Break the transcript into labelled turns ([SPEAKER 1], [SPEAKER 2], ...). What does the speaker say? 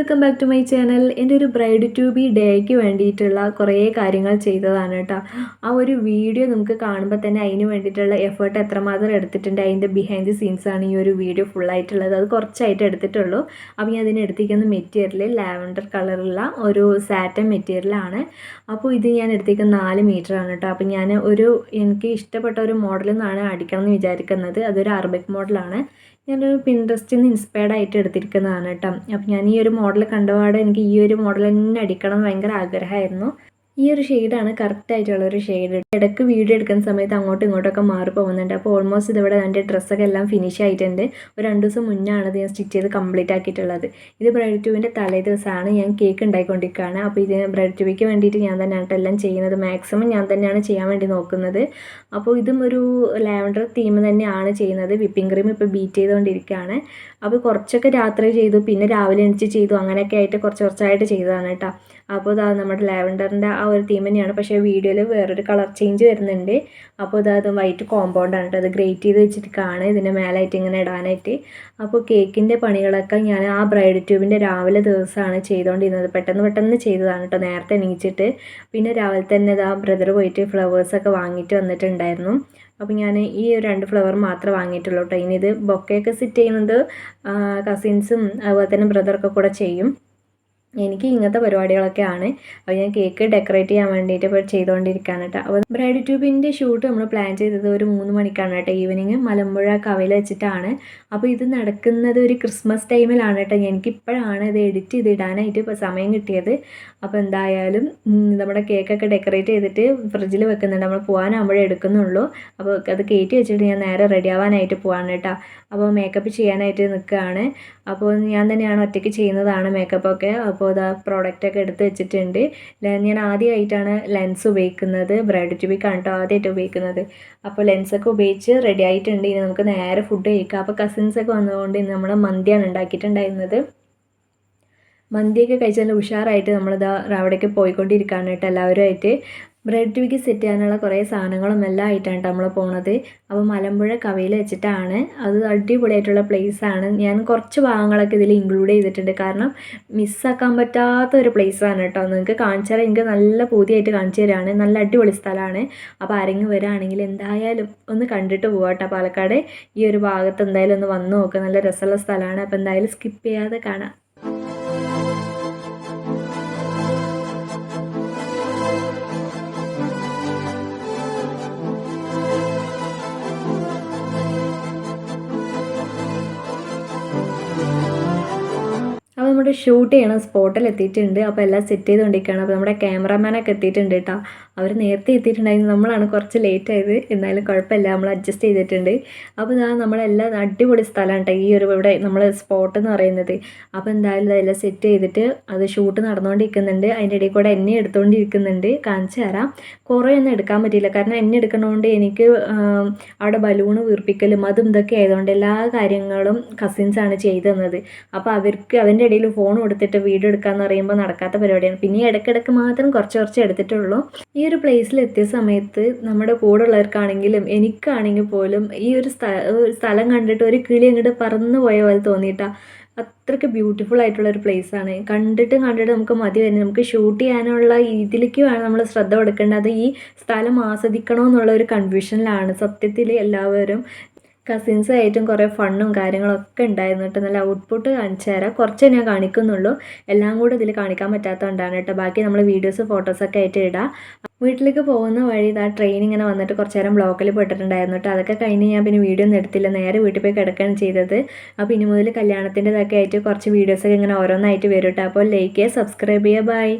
[SPEAKER 1] Welcome back to my channel എന്റെ ഒരു bride to B ഡേക്ക് വേണ്ടിയിട്ടുള്ള കുറേ കാര്യങ്ങൾ ചെയ്തതാണ് കേട്ടോ. ആ ഒരു വീഡിയോ നമുക്ക് കാണുമ്പോൾ തന്നെ അതിന് വേണ്ടിയിട്ടുള്ള എഫേർട്ട് എത്രമാത്രം എടുത്തിട്ടുണ്ട് അതിന്റെ ബിഹൈൻഡ് ദി സീൻസ് ആണ് ഈ ഒരു വീഡിയോ ഫുള്ളായിട്ടുള്ളത് അത് കുറച്ചായിട്ട് എടുത്തിട്ടുള്ളൂ. അപ്പോൾ ഞാൻ അതിന് മെറ്റീരിയൽ ലാവൻഡർ കളറുള്ള ഒരു സാറ്റൻ മെറ്റീരിയലാണ് അപ്പോൾ ഇത് ഞാൻ എടുത്തിരിക്കുന്ന നാല് മീറ്റർ ആണ് കേട്ടോ. അപ്പോൾ ഞാൻ ഒരു എനിക്ക് ഇഷ്ടപ്പെട്ട ഒരു മോഡലിൽ നിന്നാണ് അടിക്കണം എന്ന് വിചാരിക്കുന്നത്. അതൊരു അറബിക് മോഡലാണ് ഞാനൊരു പിൻട്രസ്റ്റിൽ നിന്ന് ഇൻസ്പയർഡ് ആയിട്ട് എടുത്തിരിക്കുന്നതാണ് കേട്ടോ. അപ്പോൾ ഞാൻ ഈ ഒരു കണ്ടപാടെ എനിക്ക് ഈ ഒരു മോഡൽ തന്നെ അടിക്കണം ഭയങ്കര ആഗ്രഹമായിരുന്നു. ഈ ഒരു ഷെയ്ഡാണ് കറക്റ്റ് ആയിട്ടുള്ള ഒരു ഷെയ്ഡ് ഇടയ്ക്ക് വീഡിയോ എടുക്കുന്ന സമയത്ത് അങ്ങോട്ടും ഇങ്ങോട്ടൊക്കെ മാറി പോകുന്നുണ്ട്. അപ്പോൾ ഓൾമോസ്റ്റ് ഇതിവിടെ എന്റെ ഡ്രസ്സൊക്കെ എല്ലാം ഫിനിഷ് ആയിട്ടുണ്ട്. ഒരു രണ്ട് ദിവസം മുന്നാണ് ഇത് ഞാൻ സ്റ്റിച്ച് ചെയ്ത് കംപ്ലീറ്റ് ആക്കിയിട്ടുള്ളത്. ഇത് ബ്രൈഡ് ട്യൂബിന്റെ തലേ ദിവസമാണ് ഞാൻ കേക്ക് ഉണ്ടായിക്കൊണ്ടിരിക്കുകയാണ് അപ്പോൾ ഇത് ബ്രൈഡ് ട്യൂബിക്ക് വേണ്ടിയിട്ട് ഞാൻ തന്നെയാണ് എല്ലാം ചെയ്യുന്നത്. മാക്സിമം ഞാൻ തന്നെയാണ് ചെയ്യാൻ വേണ്ടി നോക്കുന്നത്. അപ്പോൾ ഇതും ഒരു ലാവൻഡർ തീം തന്നെയാണ് ചെയ്യുന്നത്. വിപ്പിംഗ് ക്രീം ഇപ്പോൾ ബീറ്റ് ചെയ്തുകൊണ്ടിരിക്കുകയാണ്. അപ്പോൾ കുറച്ചൊക്കെ രാത്രി ചെയ്തു പിന്നെ രാവിലെ എണിച്ച് ചെയ്തു അങ്ങനെയൊക്കെ ആയിട്ട് കുറച്ച് കുറച്ചായിട്ട് ചെയ്തതാണ് കേട്ടോ. അപ്പോൾ ഇതാ നമ്മുടെ ലാവൻഡറിന്റെ ആ ഒരു തീം തന്നെയാണ്. പക്ഷേ വീഡിയോയിൽ വേറൊരു കളർ ചേഞ്ച് വരുന്നുണ്ട്. അപ്പോൾ ഇതാ അത് വൈറ്റ് കോമ്പൗണ്ടാണ് കേട്ടോ. അത് ഗ്രേറ്റ് ചെയ്ത് വെച്ചിട്ടാണ് ഇതിന്റെ മേലായിട്ട് ഇങ്ങനെ ഇടാനായിട്ട്. അപ്പോൾ കേക്കിന്റെ പണികളൊക്കെ ഞാൻ ആ ബ്രൈഡ് ട്യൂബിന്റെ രാവിലെ ദിവസമാണ് ചെയ്തുകൊണ്ടിരുന്നത് പെട്ടെന്ന് പെട്ടെന്ന് ചെയ്തതാണ് കേട്ടോ. നേരത്തെ എണീച്ചിട്ട്. പിന്നെ രാവിലെ തന്നെ ഇതാ ബ്രദർ പോയിട്ട് ഫ്ലവേഴ്സൊക്കെ വാങ്ങിയിട്ട് വന്നിട്ടുണ്ടായിരുന്നു. അപ്പോൾ ഞാൻ ഈ രണ്ട് ഫ്ലവർ മാത്രമേ വാങ്ങിയിട്ടുള്ളൂ കേട്ടോ ഇനി ഇത് ബൊക്കെയൊക്കെ സെറ്റ് ചെയ്യുന്നത് കസിൻസും അതുപോലെ തന്നെ ബ്രദറൊക്കെ കൂടെ ചെയ്യും. എനിക്ക് ഇങ്ങനത്തെ പരിപാടികളൊക്കെയാണ്. അപ്പോൾ ഞാൻ കേക്ക് ഡെക്കറേറ്റ് ചെയ്യാൻ വേണ്ടിയിട്ട് ഇപ്പോൾ ചെയ്തുകൊണ്ടിരിക്കുകയാണ് കേട്ടോ അപ്പോൾ ബ്രൈഡ് ട്യൂബിന്റെ ഷൂട്ട് നമ്മൾ പ്ലാൻ ചെയ്തത് ഒരു മൂന്ന് മണിക്കാണ് കേട്ടോ ഈവനിങ് മലമ്പുഴ കവയിൽ വെച്ചിട്ടാണ്. അപ്പോൾ ഇത് നടക്കുന്നത് ഒരു ക്രിസ്മസ് ടൈമിലാണ് കേട്ടോ എനിക്കിപ്പോഴാണ് ഇത് എഡിറ്റ് ചെയ്ത് ഇടാനായിട്ട് ഇപ്പോൾ സമയം കിട്ടിയത്. അപ്പോൾ എന്തായാലും നമ്മുടെ കേക്കൊക്കെ ഡെക്കറേറ്റ് ചെയ്തിട്ട് ഫ്രിഡ്ജിൽ വെക്കുന്നുണ്ട്. നമ്മൾ പോകാനാകുമ്പോഴേ എടുക്കുന്നുള്ളൂ. അപ്പോൾ അത് കയറ്റി വെച്ചിട്ട് ഞാൻ നേരെ റെഡി ആവാനായിട്ട് പോവാണ് കേട്ടോ അപ്പോൾ മേക്കപ്പ് ചെയ്യാനായിട്ട് നിൽക്കുകയാണ് അപ്പോൾ ഞാൻ തന്നെയാണ് ഒറ്റയ്ക്ക് ചെയ്യുന്നതാണ് മേക്കപ്പൊക്കെ അപ്പോൾ ഇതാ പ്രോഡക്റ്റൊക്കെ എടുത്ത് വെച്ചിട്ടുണ്ട്. ഞാൻ ആദ്യമായിട്ടാണ് ലെൻസ് ഉപയോഗിക്കുന്നത്. ബ്രൈഡ് ട്യൂബിക്കാണ് കേട്ടോ ആദ്യമായിട്ട് ഉപയോഗിക്കുന്നത്. അപ്പോൾ ലെൻസൊക്കെ ഉപയോഗിച്ച് റെഡി ആയിട്ടുണ്ട്. ഇനി നമുക്ക് നേരെ ഫുഡ് കഴിക്കാം. അപ്പോൾ കസിൻസൊക്കെ വന്നതുകൊണ്ട് ഇന്ന് നമ്മൾ മന്തിയാണ് ഉണ്ടാക്കിയിട്ടുണ്ടായിരുന്നത്. മന്തിയൊക്കെ കഴിച്ചാൽ ഉഷാറായിട്ട് നമ്മളിതാ അവിടേക്ക് പോയിക്കൊണ്ടിരിക്കുകയാണ് കേട്ടോ എല്ലാവരുമായിട്ട്. ബ്രെഡ് വിക്ക് സെറ്റ് ചെയ്യാനുള്ള കുറേ സാധനങ്ങളും എല്ലാം ആയിട്ടാണ് നമ്മൾ പോണത്. അപ്പോൾ മലമ്പുഴ കവയിൽ വെച്ചിട്ടാണ്. അത് അടിപൊളിയായിട്ടുള്ള പ്ലേസ് ആണ്. ഞാൻ കുറച്ച് ഭാഗങ്ങളൊക്കെ ഇതിൽ ഇൻക്ലൂഡ് ചെയ്തിട്ടുണ്ട്. കാരണം മിസ്സാക്കാൻ പറ്റാത്ത ഒരു പ്ലേസ് ആണ് കേട്ടോ നിങ്ങൾക്ക് കാണിച്ചാൽ എനിക്ക് നല്ല പൂതിയായിട്ട് കാണിച്ചു തരാണ്. നല്ല അടിപൊളി സ്ഥലമാണ്. അപ്പോൾ ആരെങ്കിലും വരാണെങ്കിൽ എന്തായാലും ഒന്ന് കണ്ടിട്ട് പോകാം പാലക്കാട്. ഈ ഒരു ഭാഗത്ത് എന്തായാലും ഒന്ന് വന്നു നോക്കുക നല്ല രസമുള്ള സ്ഥലമാണ്. അപ്പോൾ എന്തായാലും സ്കിപ്പ് ചെയ്യാതെ കാണാം. നമ്മുടെ ഷൂട്ട് ചെയ്യണ സ്പോട്ടിൽ എത്തിയിട്ടുണ്ട്. അപ്പോൾ എല്ലാം സെറ്റ് ചെയ്തുകൊണ്ടിരിക്കുകയാണ്. അപ്പോൾ നമ്മുടെ ക്യാമറാമാനൊക്കെ എത്തിയിട്ടുണ്ട് കേട്ടോ. അവർ നേരത്തെ എത്തിയിട്ടുണ്ടായിരുന്നു. നമ്മളാണ് കുറച്ച് ലേറ്റ് ആയത്. എന്നാലും കുഴപ്പമില്ല. നമ്മൾ അഡ്ജസ്റ്റ് ചെയ്തിട്ടുണ്ട്. അപ്പോൾ ഇതാ നമ്മളെല്ലാം അടിപൊളി സ്ഥലമാണ് കേട്ടോ. ഈ ഒരു ഇവിടെ നമ്മൾ സ്പോട്ട് എന്ന് പറയുന്നത്. അപ്പോൾ എന്തായാലും അതെല്ലാം സെറ്റ് ചെയ്തിട്ട് അത് ഷൂട്ട് നടന്നുകൊണ്ടിരിക്കുന്നുണ്ട്. അതിന്റെ ഇടയിൽ കൂടെ എന്നെ എടുത്തുകൊണ്ടിരിക്കുന്നുണ്ട്. കാണിച്ചു തരാം. കുറേ ഒന്നും എടുക്കാൻ പറ്റിയില്ല. കാരണം എന്നെ എടുക്കണതുകൊണ്ട് എനിക്ക് അവിടെ ബലൂണ് വീർപ്പിക്കലും അതും ഇതൊക്കെ ആയതുകൊണ്ട് എല്ലാ കാര്യങ്ങളും കസിൻസാണ് ചെയ്തു തന്നത്. അപ്പോൾ അവർക്ക് അതിന്റെ ഇടയിൽ ഫോൺ കൊടുത്തിട്ട് വീഡിയോ എടുക്കാന്ന് പറയുമ്പോൾ നടക്കാത്ത പരിപാടിയാണ്. പിന്നെ ഇടയ്ക്കിടയ്ക്ക് മാത്രം കുറച്ച് കുറച്ച് എടുത്തിട്ടുള്ളൂ. ഈ ഒരു പ്ലേസിൽ എത്തിയ സമയത്ത് നമ്മുടെ കൂടെ ഉള്ളവർക്കാണെങ്കിലും എനിക്കാണെങ്കിൽ പോലും ഈ ഒരു സ്ഥലം കണ്ടിട്ട് ഒരു കിളി അങ്ങോട്ട് പറന്നു പോയ പോലെ തോന്നിയിട്ടാ. അത്രയ്ക്ക് ബ്യൂട്ടിഫുൾ ആയിട്ടുള്ള ഒരു പ്ലേസ് ആണ്. കണ്ടിട്ട് കണ്ടിട്ട് നമുക്ക് മതി വരുന്നത്. നമുക്ക് ഷൂട്ട് ചെയ്യാനുള്ള ഇതിലേക്ക് വേണം നമ്മൾ ശ്രദ്ധ കൊടുക്കേണ്ടത്. ഈ സ്ഥലം ആസ്വദിക്കണമെന്നുള്ള ഒരു കൺഫ്യൂഷനിലാണ് സത്യത്തിൽ എല്ലാവരും കസിൻസായിട്ടും കുറേ ഫണ്ണും കാര്യങ്ങളൊക്കെ ഉണ്ടായിരുന്നു കേട്ടോ നല്ല ഔട്ട്പുട്ട് കാണിച്ചു തരാം. കുറച്ചേ ഞാൻ കാണിക്കുന്നുള്ളൂ. എല്ലാം കൂടെ ഇതിൽ കാണിക്കാൻ പറ്റാത്തതുകൊണ്ടാണ് കേട്ടോ. ബാക്കി നമ്മൾ വീഡിയോസ് ഫോട്ടോസൊക്കെ ആയിട്ട് ഇടാം. വീട്ടിലേക്ക് പോകുന്ന വഴി ഇതാ ട്രെയിൻ ഇങ്ങനെ വന്നിട്ട് കുറച്ച് നേരം ബ്ലോക്കിൽ പെട്ടിട്ടുണ്ടായിരുന്നു കേട്ടോ. അതൊക്കെ കഴിഞ്ഞ് ഞാൻ പിന്നെ വീഡിയോ ഒന്നും എടുത്തില്ല. നേരെ വീട്ടിൽ പോയി കിടക്കുകയാണ് ചെയ്തത്. അപ്പോൾ ഇനി മുതൽ കല്യാണത്തിന്റെതൊക്കെ ആയിട്ട് കുറച്ച് വീഡിയോസൊക്കെ ഇങ്ങനെ ഓരോന്നായിട്ട് വരും കേട്ടോ. അപ്പോൾ ലൈക്ക് ചെയ്യുക സബ്സ്ക്രൈബ് ചെയ്യുക. ബൈ